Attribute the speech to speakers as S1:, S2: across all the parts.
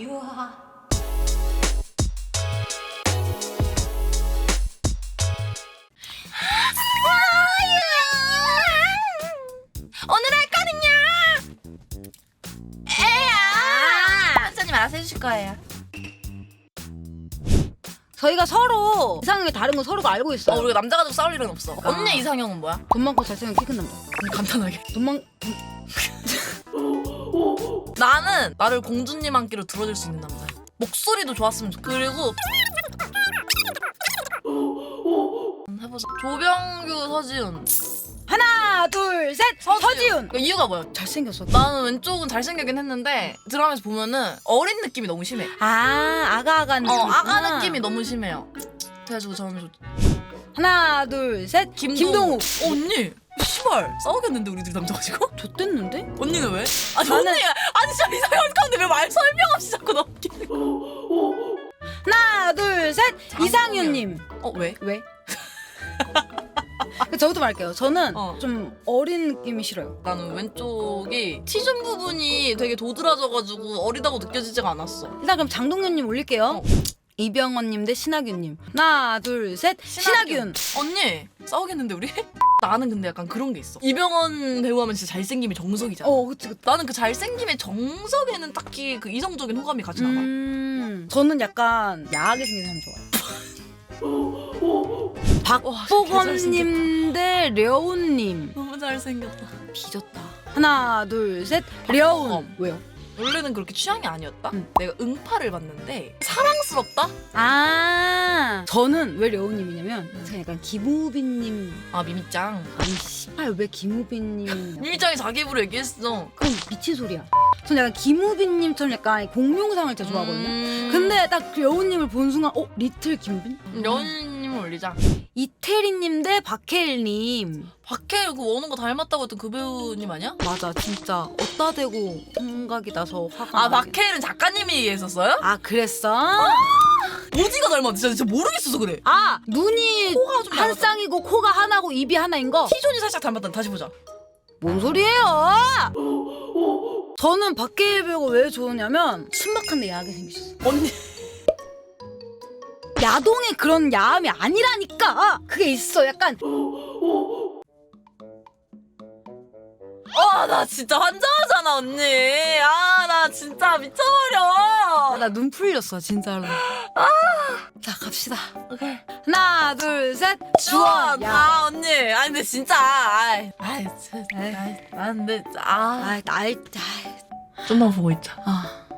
S1: 유하. 오늘 할 거는요. 에야. 선생님 알아서 해주실 거예요.
S2: 저희가 서로 이상형이 다른 거 서로가 알고 있어요.
S1: 어, 우리가 남자 가지고 싸울 일은 없어.
S2: 아.
S1: 언니 이상형은 뭐야?
S2: 돈 많고 잘생긴 키 큰 남자.
S1: 간단하게.
S2: 돈 많.
S1: 나는 나를 공주님 안기로 들어줄 수 있는 남자. 목소리도 좋았으면 좋. 그리고 해보자. 조병규, 서지훈.
S2: 하나, 둘, 셋. 서지훈.
S1: 그 이유가 뭐야?
S2: 잘생겼어.
S1: 나는 왼쪽은 잘생기긴 했는데 드라마에서 보면은 어린 느낌이 너무 심해.
S2: 아, 아가 아가 느낌.
S1: 어, 아가 느낌이 너무 심해요. 그래가지고 저는 좀
S2: 하나, 둘, 셋.
S1: 김동욱.
S2: 김동욱.
S1: 어, 언니, 시발 싸우겠는데 우리 둘 남자 가지고?
S2: 좋댔는데?
S1: 언니는 왜? 아니
S2: 나는-
S1: 언니, 아니 진짜 이상형 가운데 왜 말 설명 없이 자꾸 넘기는?
S2: 하나, 둘, 셋.
S1: 장동영.
S2: 이상윤님.
S1: 어 왜?
S2: 왜? 저부터 말할게요. 저는
S1: 어.
S2: 좀 어린 느낌이 싫어요.
S1: 나는 왼쪽이 티존 부분이 되게 도드라져가지고 어리다고 느껴지지가 않았어.
S2: 일단 그럼 장동윤님 올릴게요.
S1: 어.
S2: 이병헌님 대 신하균님. 하나, 둘, 셋. 신하균.
S1: 언니 싸우겠는데 우리? 나는 근데 약간 그런 게 있어. 이병헌 배우 하면 진짜 잘생김이 정석이잖아.
S2: 어, 그치, 그치.
S1: 나는 그 잘생김의 정석에는 딱히 그 이성적인 호감이 가진 않아.
S2: 음, 저는 약간 야하게 생긴 사람 좋아해요. 박보검님 대 려운님.
S1: 너무 잘생겼다.
S2: 뒤졌다. 하나, 둘, 셋. 려운.
S1: 박보검.
S2: 왜요?
S1: 원래는 그렇게 취향이 아니었다?
S2: 응.
S1: 내가 응파를 봤는데 사랑스럽다?
S2: 아, 저는 왜 려운님이냐면 제가 약간 김우빈님.
S1: 아 미미짱.
S2: 아니 씨발 왜 김우빈님?
S1: 미미짱이 자기 입으로 얘기했어.
S2: 그럼 미친 소리야. 저는 약간 김우빈님처럼 약간 공룡상을 진짜 좋아하거든요.
S1: 음...
S2: 근데 딱 려운님을 본 순간 어 리틀 김우빈?
S1: 연인님을 올리자.
S2: 이태리님 대 박해일님.
S1: 박해일 그 원호가 닮았다고 했던 그 배우님 아니야?
S2: 맞아 진짜 어따 대고 생각이 나서 화가
S1: 아
S2: 나게.
S1: 박해일은 작가님이 얘기했었어요?
S2: 아 그랬어?
S1: 어디가 닮았지? 진짜, 진짜 모르겠어서 그래.
S2: 아 눈이
S1: 코가 좀
S2: 한
S1: 닮았다.
S2: 쌍이고 코가 하나고 입이 하나인 거?
S1: 티존이 살짝 닮았다. 다시 보자.
S2: 뭔 소리예요? 저는 박해일 배우가 왜 좋으냐면 순박한데 야하게 생기셨어
S1: 언니.
S2: 야동의 그런 야함이 아니라니까 그게 있어 약간
S1: 아 나 진짜 환장하잖아 언니. 아 나 진짜 미쳐버려.
S2: 아, 나눈 풀렸어 진짜로 자 갑시다
S1: 오케이.
S2: 하나 둘셋
S1: 주원.
S2: 야
S1: 아 언니. 아니 근데 진짜. 아이. 아이 진짜. 아이. 아 근데 아.
S2: 아이 나이 아이,
S1: 좀만 보고 있자.
S2: 아.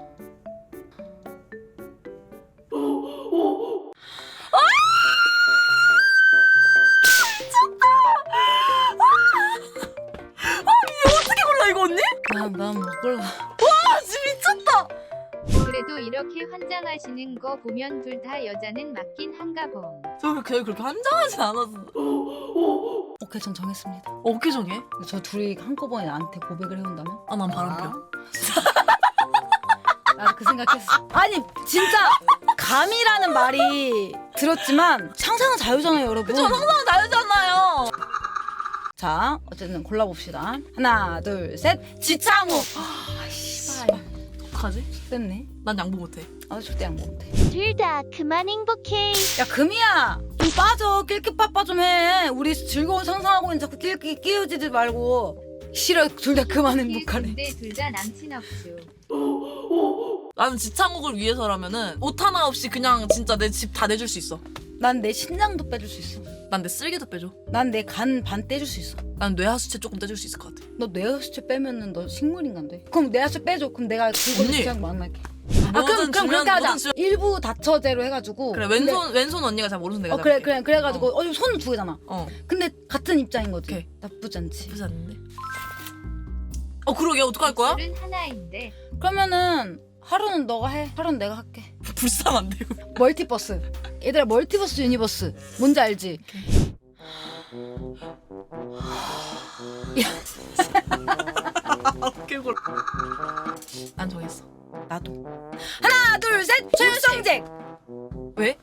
S2: 몰라
S1: 아 진짜 미쳤다.
S3: 그래도 이렇게 환장하시는 거 보면 둘 다 여자는 맞긴 한가 봄.
S1: 저 그렇게 그렇게 환장하진 않았어.
S2: 오케이 전 정했습니다
S1: 어떻게 정해?
S2: 저 둘이 한꺼번에 나한테 고백을 해온다면?
S1: 아 난 바람표.
S2: 나도 그 생각했어 아니 진짜 감이라는 말이 들었지만 상상은 자유잖아요 여러분
S1: 그쵸 상상은 다르잖아요.
S2: 자 어쨌든 골라봅시다. 하나 둘 셋. 지창욱 아 씨발.
S1: 어떡하지?
S2: 됐네.
S1: 난 양보 못해.
S2: 아 절대 안 먹는데
S4: 둘다 그만 행복해.
S2: 야 금이야! 좀 빠져. 낄끼빠빠 좀 해. 우리 즐거운 상상하고 있는 자꾸 낄끼 끼우지지 말고. 싫어 둘 다 그만 행복하네.
S3: 근데 둘 다 남친 없죠.
S1: 나는 지창욱을 위해서라면은 옷 하나 없이 그냥 진짜 내 집 다 내줄 수 있어.
S2: 난 내 신장도 빼줄 수 있어.
S1: 난 내 쓸개도 빼줘.
S2: 난 내 간 반 떼줄 수 있어.
S1: 난 뇌하수체 조금 떼줄 수 있을 것 같아.
S2: 너 뇌하수체 빼면은 너 식물인간 돼 그럼 뇌하수체 빼줘. 그럼 내가 그거
S1: 언니.
S2: 그냥 만날게. 아 그럼 그럼 그렇게 하자.
S1: 주-
S2: 일부 다처제로 해가지고.
S1: 그래
S2: 근데-
S1: 왼손 왼손 언니가 잘 모르는 내가
S2: 어 그래. 그래 그래가지고 어, 손은 두 개잖아.
S1: 어.
S2: 근데 같은 입장인 거지.
S1: 오케이.
S2: 나쁘지 않지.
S1: 나쁘지 않는데. 어 그러게. 어떡할 거야?
S3: 둘은 하나인데.
S2: 그러면은 하루는 너가 해. 하루는 내가 할게.
S1: 불쌍한데 이거.
S2: 멀티버스 얘들아 멀티버스 유니버스 뭔지 알지?
S1: 개골. 난 정했어.
S2: 나도 하나 둘 셋 최성재
S1: 왜?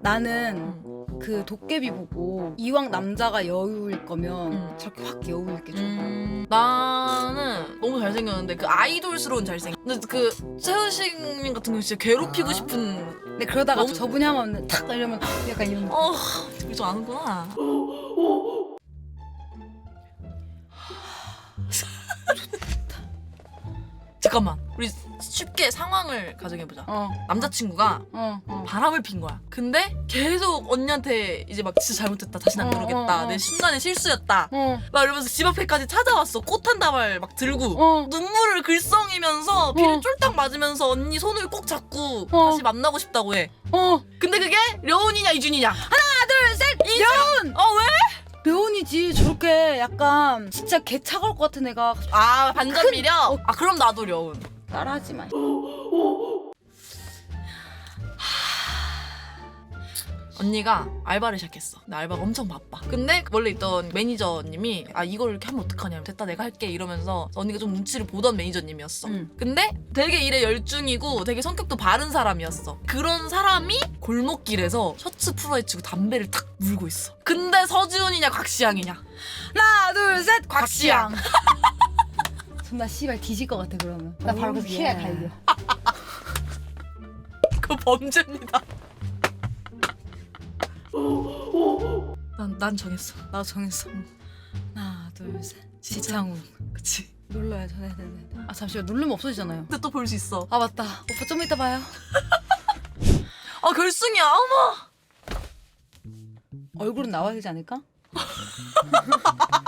S2: 나는
S1: 응.
S2: 그 도깨비 보고 이왕 남자가 여우일 거면
S1: 음.
S2: 저렇게 확 여우일 게 좋아.
S1: 음, 나는 너무 잘생겼는데 그 아이돌스러운 잘생. 근데 그 최우식님 같은 경우 진짜 괴롭히고
S2: 아.
S1: 싶은.
S2: 근데 그러다가
S1: 너무-
S2: 저분이 하면 탁 이러면 약간 이런 거.
S1: 어, 이거 아는구나. 잠깐만, 우리 쉽게 상황을 가정해보자.
S2: 어,
S1: 남자친구가
S2: 어, 어.
S1: 바람을 핀 거야. 근데 계속 언니한테 이제 막 진짜 잘못됐다. 다시는 안
S2: 어,
S1: 그러겠다.
S2: 어, 어.
S1: 내 순간의 실수였다.
S2: 어,
S1: 막 이러면서 집 앞에까지 찾아왔어. 꽃 한 다발 막 들고.
S2: 어.
S1: 눈물을 글썽이면서 비를 쫄딱 맞으면서 언니 손을 꼭 잡고
S2: 어.
S1: 다시 만나고 싶다고 해.
S2: 어.
S1: 근데 그게 려운이냐 이준이냐?
S2: 하나, 둘, 셋! 려운!
S1: 어 왜?
S2: 려운이지. 저렇게 약간 진짜 개 차가울 것 같은 애가
S1: 아 반전 미력?
S2: 어.
S1: 아 그럼 나도 려운.
S2: 따라하지 마.
S1: 언니가 알바를 시작했어. 근데 알바가 엄청 바빠. 근데 원래 있던 매니저님이 아 이걸 이렇게 하면 어떡하냐. 됐다 내가 할게 이러면서 언니가 좀 눈치를 보던 매니저님이었어.
S2: 응.
S1: 근데 되게 일에 열중이고 되게 성격도 바른 사람이었어. 그런 사람이 골목길에서 셔츠 풀어헤치고 담배를 탁 물고 있어. 근데 서지훈이냐 곽시양이냐?
S2: 하나, 둘, 셋!
S1: 곽시양.
S2: 존나 씨발 뒤질 것 같아 그러면. 나 바로 그래서. 키에 갈겨.
S1: 그거 범죄입니다. 난, 난 정했어.
S2: 나 정했어. 하나, 둘, 셋. 지창우.
S1: 그치.
S2: 눌러야 전해야 되는데. 아 잠시만 누르면 없어지잖아요.
S1: 근데 또 볼 수 있어.
S2: 아 맞다. 오빠 좀 이따 봐요.
S1: 아, 결승이야. 어머!
S2: 얼굴은 나와야 되지 않을까?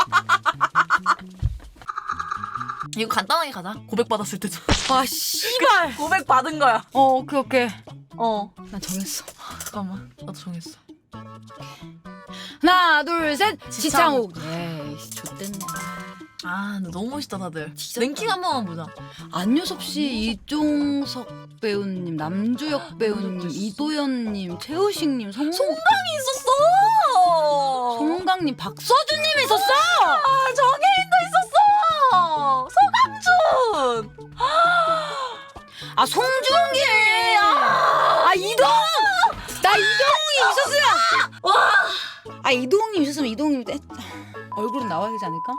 S1: 이거 간단하게 가자. 고백 받았을 때도.
S2: 아 씨발.
S1: 고백 받은 거야.
S2: 어 오케이 오케이.
S1: 어.
S2: 난 정했어.
S1: 잠깐만. 나도 정했어.
S2: 하나 둘 셋.
S1: 지창욱.
S2: 지창욱. 에이 좋댔네.
S1: 아, 근데 너무 멋있다, 다들.
S2: 진짜
S1: 랭킹 한 번만 보자.
S2: 안효섭 씨, 이종석 배우님, 남주혁 배우님, 이도현님, 최우식님, 송
S1: 송강이 있었어!
S2: 송강님, 박서준님 있었어.
S1: 아! 서강준!
S2: 아 송중기. 아, 아 이동. 나 이동이 있었으면.
S1: 와!
S2: 아 이동님 있었으면 이동님 때. 얼굴은 나와야 되지 않을까?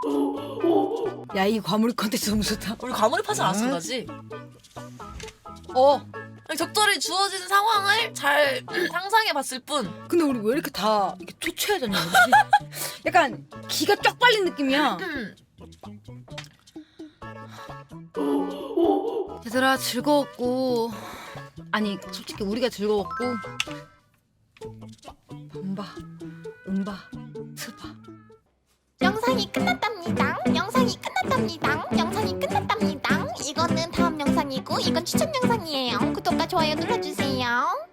S2: 야 이 과몰입 컨텐츠 너무 좋다.
S1: 우리 과몰입하지 않았어, 가지?
S2: 어.
S1: 적절히 주어진 상황을 잘 상상해 봤을 뿐.
S2: 근데 우리 왜 이렇게 다 이렇게 초췌해졌냐? 우리? 약간 기가 쫙 빨린 느낌이야. 얘들아 즐거웠고 아니 솔직히 우리가 즐거웠고 밤바 음바 트바
S4: 영상이 끝났답니다. 영상이 끝났답니다. 영상이 끝났답니다. 이거는 다음 영상이고 이건 추천 영상이에요. 구독과 좋아요 눌러주세요.